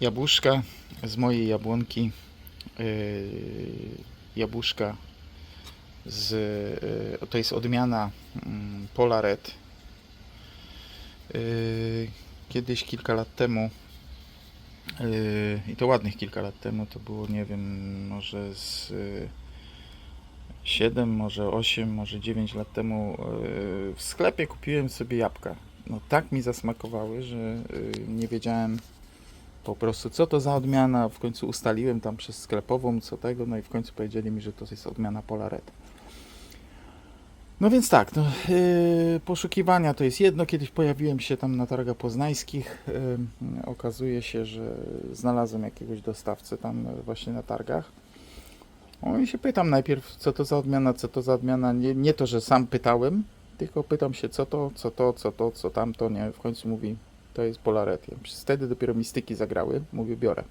jabłuszka z mojej jabłonki. Yy, jabłuszka z, yy, to jest odmiana mm, Pola Red. Yy, kiedyś kilka lat temu i to ładnych kilka lat temu to było nie wiem może z yy, 7, może 8, może 9 lat temu w sklepie kupiłem sobie jabłka. No tak mi zasmakowały, że nie wiedziałem po prostu co to za odmiana. W końcu ustaliłem tam przez sklepową co tego, no i w końcu powiedzieli mi, że to jest odmiana Pola Red. No więc tak, no, yy, poszukiwania to jest jedno. Kiedyś pojawiłem się tam na targach poznańskich. Yy, okazuje się, że znalazłem jakiegoś dostawcę tam właśnie na targach. No i się pytam najpierw, co to za odmiana, co to za odmiana. Nie, nie to, że sam pytałem, tylko pytam się, co to, co to, co to, co tamto. Nie, w końcu mówi, to jest Polaret. Wtedy dopiero mistyki zagrały. Mówię, biorę.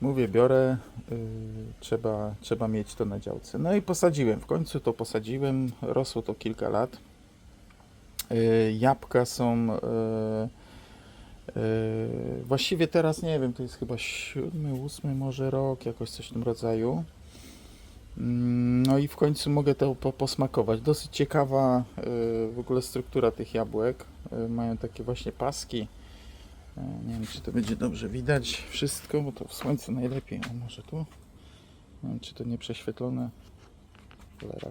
Mówię, biorę, yy, trzeba, trzeba mieć to na działce. No i posadziłem, w końcu to posadziłem, rosło to kilka lat. Yy, jabłka są, yy, właściwie teraz nie wiem, to jest chyba siódmy, ósmy może rok, jakoś coś w tym rodzaju. Mm, No i w końcu mogę to po, posmakować. Dosyć ciekawa yy, w ogóle struktura tych jabłek. Yy, Mają takie właśnie paski. E, Nie wiem, czy to będzie dobrze widać wszystko, bo to w słońcu najlepiej. A może tu? Nie wiem, czy to nie prześwietlone. Cholera.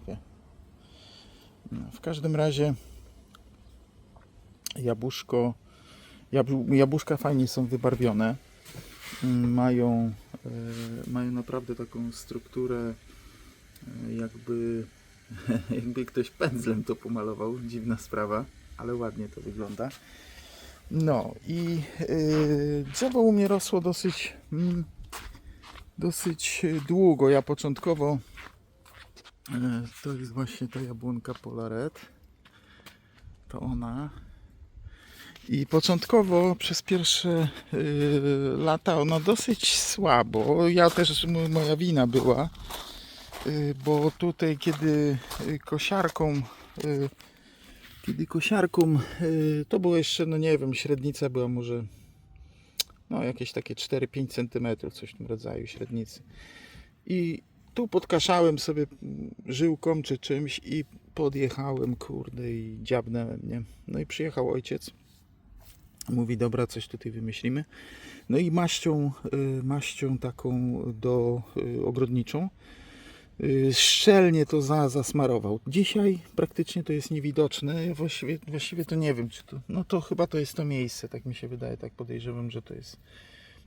No, w każdym razie jabłuszko, jabł, jabłuszka fajnie są wybarwione. Mm, Mają, e, mają naprawdę taką strukturę, jakby, jakby ktoś pędzlem to pomalował. Dziwna sprawa, ale ładnie to wygląda. No i yy, drzewo u mnie rosło dosyć, mm, dosyć y, długo. Ja początkowo yy, to jest właśnie ta jabłonka Polaret. To ona. I początkowo przez pierwsze yy, lata ona dosyć słabo. Ja też moja wina była, yy, bo tutaj kiedy y, kosiarką yy, kiedy kosiarką, y, to było jeszcze, no nie wiem, średnica była może no jakieś takie 4-5 cm, coś w tym rodzaju średnicy. I tu podkaszałem sobie żyłką czy czymś i podjechałem, kurde, i dziabnęłem, nie? No i przyjechał ojciec. Mówi, dobra, coś tutaj wymyślimy. No i maścią, y, maścią taką do y, ogrodniczą szczelnie to za, zasmarował. Dzisiaj praktycznie to jest niewidoczne. Ja właściwie, właściwie to nie wiem, czy to. No to chyba to jest to miejsce, tak mi się wydaje, tak podejrzewam, że to jest,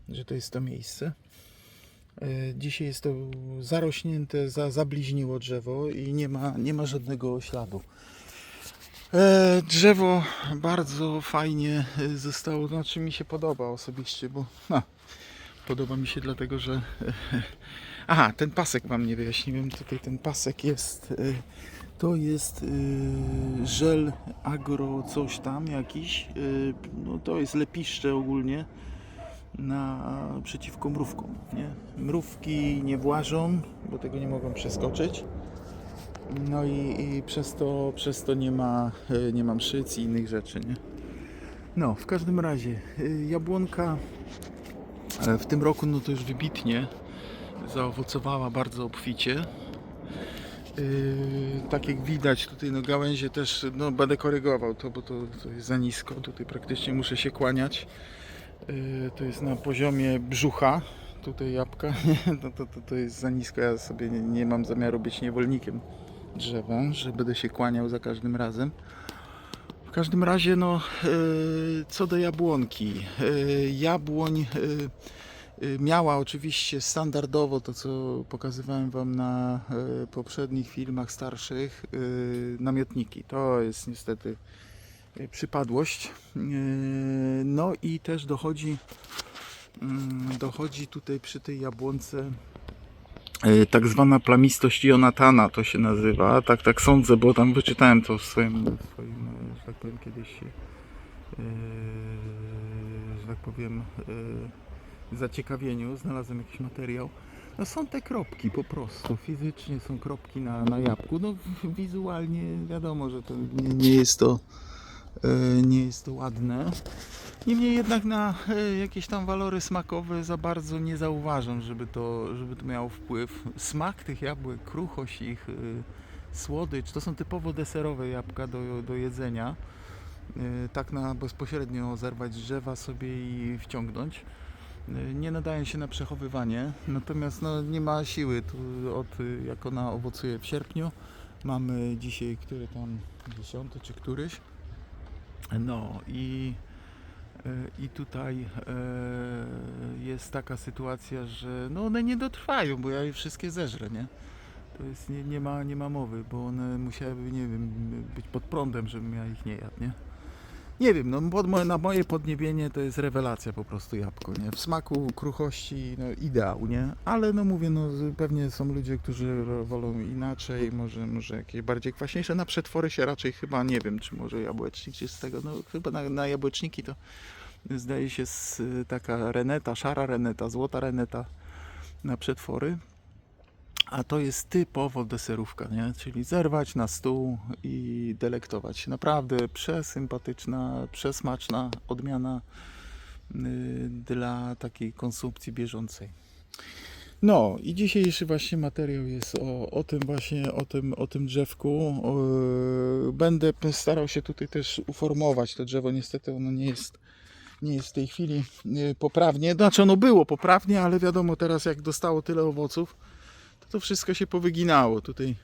że to jest to miejsce. Y, Dzisiaj jest to zarośnięte, za, zabliźniło drzewo i nie ma, nie ma żadnego śladu. E, drzewo bardzo fajnie y, zostało, znaczy mi się podoba osobiście, bo no, podoba mi się dlatego, że Aha, ten pasek wam nie wyjaśniłem. Tutaj ten pasek jest. y, To jest y, żel agro coś tam jakiś. y, No to jest lepiszcze ogólnie na przeciwko mrówkom. Nie? Mrówki nie włażą, bo tego nie mogą przeskoczyć. No i, i przez, to, przez to nie ma, nie mam szyc i innych rzeczy. Nie? No, w każdym razie jabłonka w tym roku no to już wybitnie zaowocowała bardzo obficie. Yy, tak jak widać tutaj no gałęzie też no, będę korygował to, bo to, to jest za nisko. Tutaj praktycznie muszę się kłaniać. Yy, to jest na poziomie brzucha. Tutaj jabłka. No, to, to, to jest za nisko. Ja sobie nie, nie mam zamiaru być niewolnikiem drzewa, że będę się kłaniał za każdym razem. W każdym razie, no, yy, co do jabłonki. Jabłoń miała oczywiście standardowo to, co pokazywałem Wam na y, poprzednich filmach starszych, y, namiotniki. To jest niestety y, przypadłość. Y, No i też dochodzi, mm, dochodzi tutaj przy tej jabłonce y, tak zwana plamistość Jonatana to się nazywa. Tak, tak sądzę, bo tam wyczytałem to w swoim, w swoim y, że tak powiem, kiedyś, y, że tak powiem, y, zaciekawieniu, znalazłem jakiś materiał. No są te kropki po prostu, fizycznie są kropki na, na jabłku. No wizualnie wiadomo, że to nie, nie jest to e, nie jest to ładne. Niemniej jednak na e, jakieś tam walory smakowe za bardzo nie zauważam, żeby to, żeby to miało wpływ. Smak tych jabłek, kruchość ich, e, słodycz, to są typowo deserowe jabłka do, do jedzenia. Tak na bezpośrednio zerwać drzewa sobie i wciągnąć. Nie nadają się na przechowywanie, natomiast no, nie ma siły. Tu od, jak ona owocuje w sierpniu, mamy dzisiaj, który tam, dziesiąty czy któryś. No i, i tutaj e, jest taka sytuacja, że no one nie dotrwają, bo ja je wszystkie zeżrę, nie? To jest, nie, nie, ma, nie ma mowy, bo one musiałyby, nie wiem, być pod prądem, żebym ja ich nie jadł, nie? Nie wiem, no pod moje, na moje podniebienie to jest rewelacja po prostu jabłko, nie? W smaku, kruchości, no ideał, nie? Ale no mówię, no pewnie są ludzie, którzy wolą inaczej, może, może jakieś bardziej kwaśniejsze. Na przetwory się raczej chyba, nie wiem, czy może jabłecznik, czy z tego, no chyba na, na jabłeczniki to zdaje się z, taka reneta, szara reneta, złota reneta na przetwory. A to jest typowo deserówka, nie? Czyli zerwać na stół i delektować. Naprawdę przesympatyczna, przesmaczna odmiana y, dla takiej konsumpcji bieżącej. No i dzisiejszy właśnie materiał jest o, o tym właśnie, o tym, o tym drzewku. Yy, Będę starał się tutaj też uformować to drzewo. Niestety ono nie jest, nie jest w tej chwili yy, poprawnie. Znaczy ono było poprawnie, ale wiadomo teraz jak dostało tyle owoców, to wszystko się powyginało. Tutaj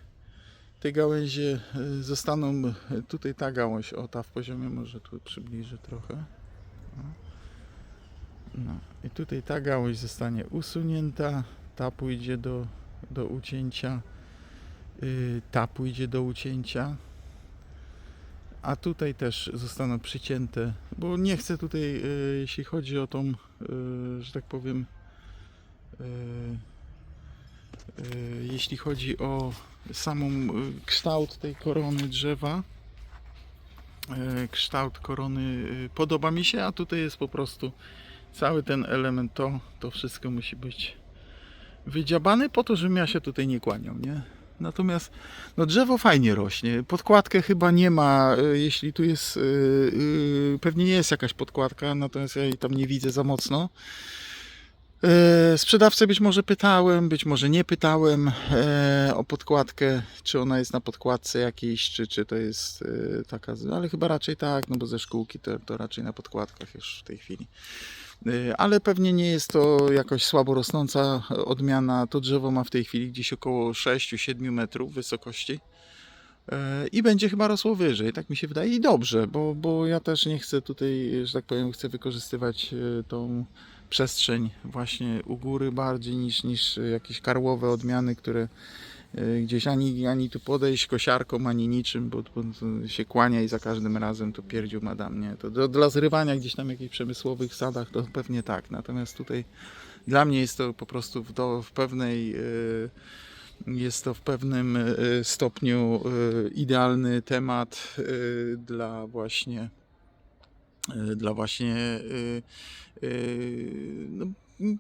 te gałęzie y, zostaną, y, tutaj ta gałąź, o ta w poziomie, może tu przybliżę trochę. O. No i tutaj ta gałąź zostanie usunięta, ta pójdzie do, do ucięcia, y, ta pójdzie do ucięcia. A tutaj też zostaną przycięte, bo nie chcę tutaj, y, jeśli chodzi o tą, y, że tak powiem, y, y, jeśli chodzi o samą y, kształt tej korony drzewa, y, kształt korony podoba mi się, a tutaj jest po prostu cały ten element, to, to wszystko musi być wydziabane po to, żebym ja się tutaj nie kłaniał, nie? Natomiast no drzewo fajnie rośnie. Podkładkę chyba nie ma, jeśli tu jest, pewnie nie jest jakaś podkładka, natomiast ja jej tam nie widzę za mocno. E, Sprzedawcę być może pytałem, być może nie pytałem e, o podkładkę, czy ona jest na podkładce jakiejś, czy, czy to jest e, taka, ale chyba raczej tak, no bo ze szkółki to, to raczej na podkładkach już w tej chwili. Ale pewnie nie jest to jakoś słabo rosnąca odmiana. To drzewo ma w tej chwili gdzieś około 6-7 metrów wysokości. I będzie chyba rosło wyżej, tak mi się wydaje. I dobrze, bo, bo ja też nie chcę tutaj, że tak powiem, chcę wykorzystywać tą przestrzeń właśnie u góry bardziej niż, niż jakieś karłowe odmiany, które e, gdzieś ani, ani tu podejść kosiarką, ani niczym, bo, bo się kłania i za każdym razem to pierdził madam, nie? To do, dla zrywania gdzieś tam jakichś przemysłowych sadach to pewnie tak, natomiast tutaj dla mnie jest to po prostu w, do, w pewnej e, jest to w pewnym e, stopniu e, idealny temat e, dla właśnie e, dla właśnie e, e, no,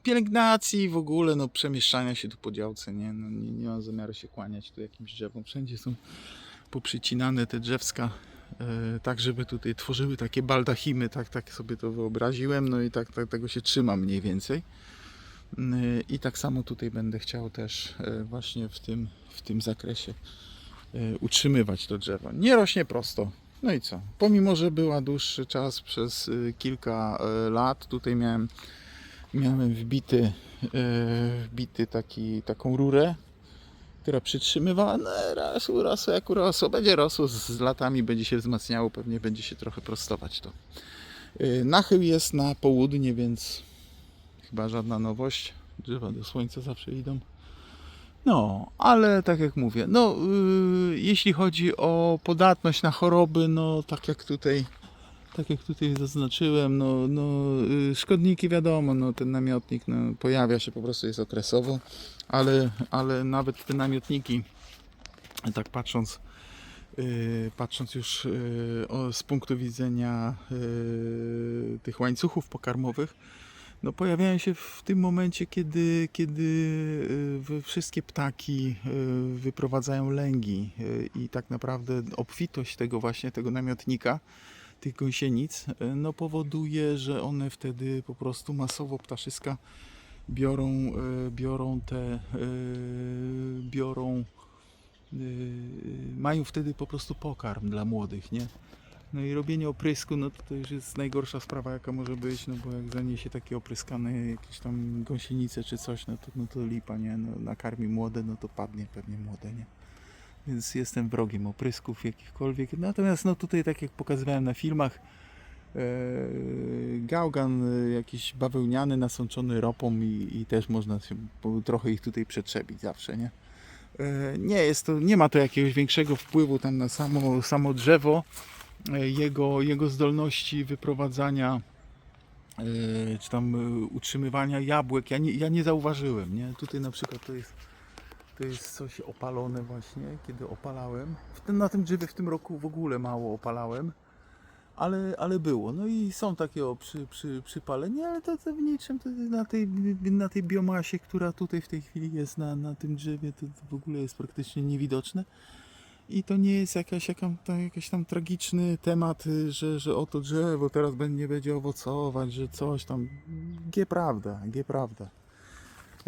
pielęgnacji w ogóle, no przemieszczania się tu po działce, nie? No, nie, nie mam zamiaru się kłaniać tu jakimś drzewom. Wszędzie są poprzycinane te drzewska tak, żeby tutaj tworzyły takie baldachimy, tak, tak sobie to wyobraziłem, no i tak, tak tego się trzymam mniej więcej. Y, I tak samo tutaj będę chciał też właśnie w tym, w tym zakresie utrzymywać to drzewo. Nie rośnie prosto. No i co? Pomimo, że była dłuższy czas przez y, kilka e, lat, tutaj miałem, miałem wbity, e, wbity taki, taką rurę, która przytrzymywała, no raz urosło jak urosło, będzie rosło z, latami, będzie się wzmacniało, pewnie będzie się trochę prostować to. Y, Nachyl jest na południe, więc chyba żadna nowość. Drzewa do słońca zawsze idą. No, ale tak jak mówię, no yy, jeśli chodzi o podatność na choroby, no tak jak tutaj tak jak tutaj zaznaczyłem, no, no yy, szkodniki wiadomo, no ten namiotnik no, pojawia się po prostu jest okresowo, ale, ale nawet te namiotniki tak patrząc yy, patrząc już o, z punktu widzenia yy, tych łańcuchów pokarmowych, no pojawiają się w tym momencie, kiedy, kiedy wy- wszystkie ptaki y, wyprowadzają lęgi y, i tak naprawdę obfitość tego właśnie, tego namiotnika tych gąsienic, e, no powoduje, że one wtedy po prostu masowo ptaszyska biorą, e, biorą te, e, biorą, e, mają wtedy po prostu pokarm dla młodych, nie? No i robienie oprysku, no to, to już jest najgorsza sprawa jaka może być, no bo jak zaniesie takie opryskane jakieś tam gąsienice czy coś, no to, no to lipa, nie? No, nakarmi młode, no to padnie pewnie młode, nie? Więc jestem wrogiem oprysków jakichkolwiek. Natomiast no tutaj tak jak pokazywałem na filmach, e, gałgan jakiś bawełniany, nasączony ropą i, i też można się trochę ich tutaj przetrzebić zawsze, nie? E, Nie jest to, nie ma to jakiegoś większego wpływu tam na samo, samo drzewo, jego, jego zdolności wyprowadzania e, czy tam e, utrzymywania jabłek. Ja nie, ja nie zauważyłem, nie? Tutaj na przykład to jest to jest coś opalone właśnie, kiedy opalałem. W na tym drzewie w tym roku w ogóle mało opalałem, ale, ale było. No i są takie o, przy, przy, przypalenie, ale to, to w niczym to na, tej, na tej biomasie, która tutaj w tej chwili jest na, na tym drzewie, to, to w ogóle jest praktycznie niewidoczne. I to nie jest jakaś, jaka, to jakiś tam tragiczny temat, y, że, że oto drzewo teraz nie będzie owocować, że coś tam. G prawda, G prawda.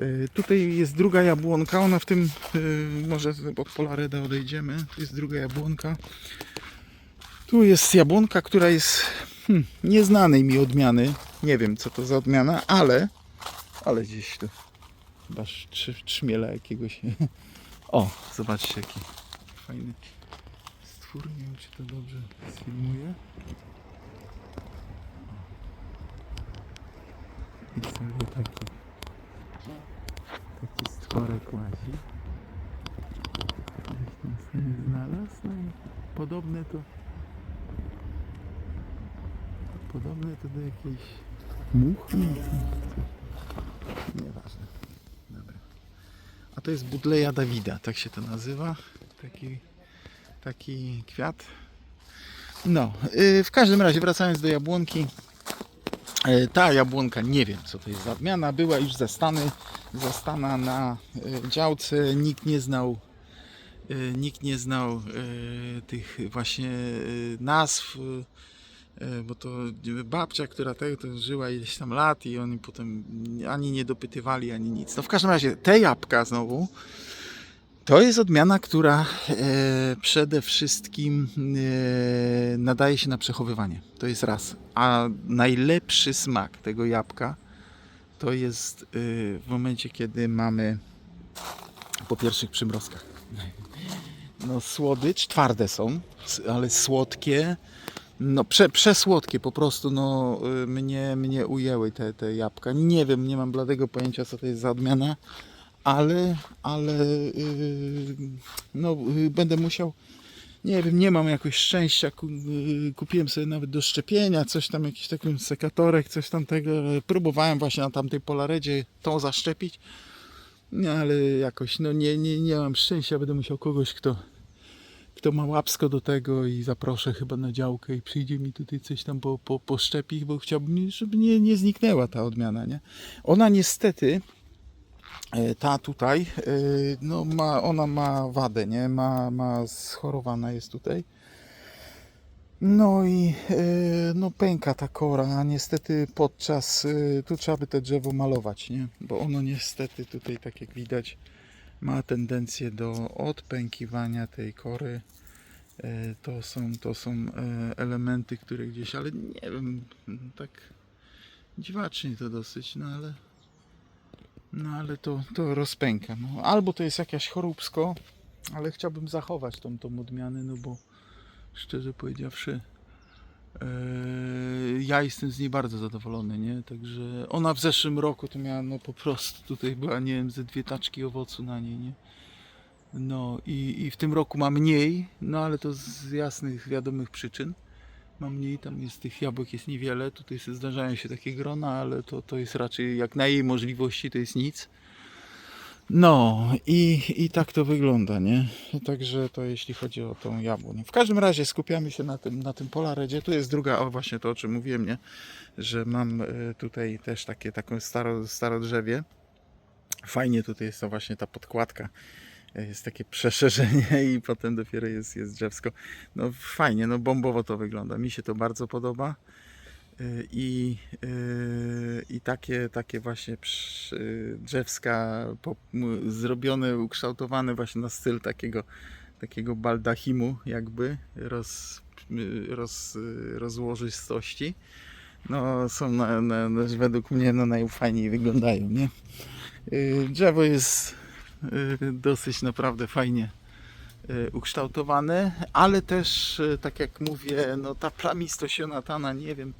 Y, Tutaj jest druga jabłonka, ona w tym, y, może od Polareda odejdziemy, tu jest druga jabłonka. Tu jest jabłonka, która jest hmm, nieznanej mi odmiany, nie wiem co to za odmiana, ale, ale gdzieś tu chyba trz, trzmiela jakiegoś. O, zobaczcie jaki fajny stwór, nie wiem czy to dobrze sfilmuje. I sobie taki taki stworek łazi. Gdzieś tam sobie znalazł. No i podobne to. Podobne to do jakiejś muchy. Nie, Nieważne. Dobra. A to jest Budleja Dawida, tak się to nazywa. Taki, taki kwiat. No, yy, w każdym razie wracając do jabłonki. E, Ta jabłonka, nie wiem co to jest za odmiana, była już zastany, zastana na e, działce, nikt nie znał, nikt nie znał tych właśnie nazw, bo to babcia, która tego to żyła ileś tam lat i oni potem ani nie dopytywali, ani nic. No w każdym razie te jabłka znowu, to jest odmiana, która e, przede wszystkim e, nadaje się na przechowywanie. To jest raz. A najlepszy smak tego jabłka to jest e, w momencie, kiedy mamy po pierwszych przymrozkach. No słodycz, twarde są, ale słodkie. No prze, przesłodkie po prostu, no mnie, mnie ujęły te, te jabłka. Nie wiem, nie mam bladego pojęcia co to jest za odmiana ale, ale yy, no, yy, będę musiał, nie wiem, nie mam jakoś szczęścia, yy, kupiłem sobie nawet do szczepienia coś tam, jakiś taki sekatorek, coś tamtego, próbowałem właśnie na tamtej Polaredzie tą zaszczepić, ale jakoś, no nie, nie, nie mam szczęścia, będę musiał kogoś, kto, kto ma łapsko do tego i zaproszę chyba na działkę i przyjdzie mi tutaj coś tam po, po, poszczepić, bo chciałbym, żeby nie, nie zniknęła ta odmiana, nie? Ona niestety, ta tutaj, e, no ma, ona ma wadę, nie? Ma, ma schorowana jest tutaj. No i e, no pęka ta kora, niestety podczas, e, tu trzeba by te drzewo malować, nie? Bo ono niestety tutaj, tak jak widać, ma tendencję do odpękiwania tej kory. E, To są, to są e, elementy, które gdzieś, ale nie wiem, tak dziwacznie to dosyć, no ale no ale to, to rozpęka. No. Albo to jest jakaś choróbsko, ale chciałbym zachować tą, tą odmianę, no bo szczerze powiedziawszy, e, ja jestem z niej bardzo zadowolony, nie? Także ona w zeszłym roku to miała, no po prostu tutaj była, nie wiem, ze dwie taczki owocu na niej, nie? No i, i w tym roku ma mniej, no ale to z jasnych, wiadomych przyczyn. Ma mniej, tam jest tych jabłek jest niewiele, tutaj zdarzają się takie grona, ale to, to jest raczej jak na jej możliwości to jest nic. No i, i tak to wygląda, nie? Także to jeśli chodzi o tą jabłonię. W każdym razie skupiamy się na tym, na tym Polaredzie. Tu jest druga, o właśnie to o czym mówiłem, nie? Że mam e, tutaj też takie, taką staro, staro drzewie. Fajnie tutaj jest to właśnie ta podkładka jest takie przeszerzenie i potem dopiero jest, jest drzewsko. No fajnie, no bombowo to wygląda. Mi się to bardzo podoba. Y, I, y, i takie, takie właśnie przy- drzewska zrobione, ukształtowane właśnie na styl takiego, takiego baldachimu jakby roz, y, roz, y, rozłożystości no, są na, na, według mnie no, najfajniej wyglądają, nie? Y, Drzewo jest y, dosyć naprawdę fajnie y, ukształtowane, ale też, y, tak jak mówię, no ta plamistość Jonatana, nie wiem,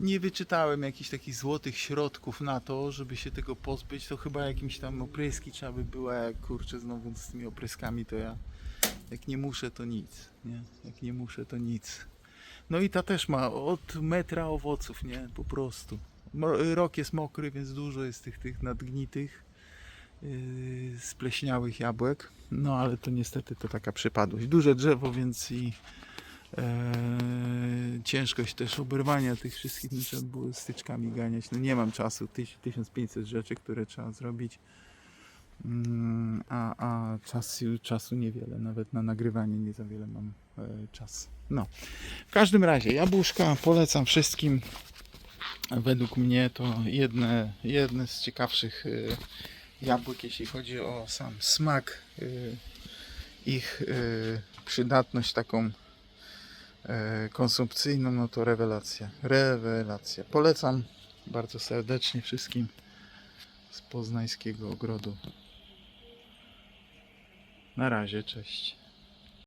nie wyczytałem jakichś takich złotych środków na to, żeby się tego pozbyć, to chyba jakimś tam opryski trzeba by było, jak kurczę, znowu z tymi opryskami to ja, jak nie muszę to nic, nie? Jak nie muszę to nic. No i ta też ma od metra owoców, nie? Po prostu. Rok jest mokry, więc dużo jest tych, tych nadgnitych, spleśniałych jabłek. No ale to niestety to taka przypadłość. Duże drzewo, więc i e, ciężkość też oberwania tych wszystkich, no, trzeba było styczkami ganiać. No nie mam czasu, tyś- 1500 rzeczy, które trzeba zrobić. Mm, A, a czasu, czasu niewiele, nawet na nagrywanie nie za wiele mam e, czas. No, w każdym razie jabłuszka polecam wszystkim. Według mnie to jedne, jedne z ciekawszych e, jabłek, jeśli chodzi o sam smak, e, ich e, przydatność taką e, konsumpcyjną, no to rewelacja. Rewelacja. Polecam bardzo serdecznie wszystkim z poznańskiego ogrodu. Na razie, cześć.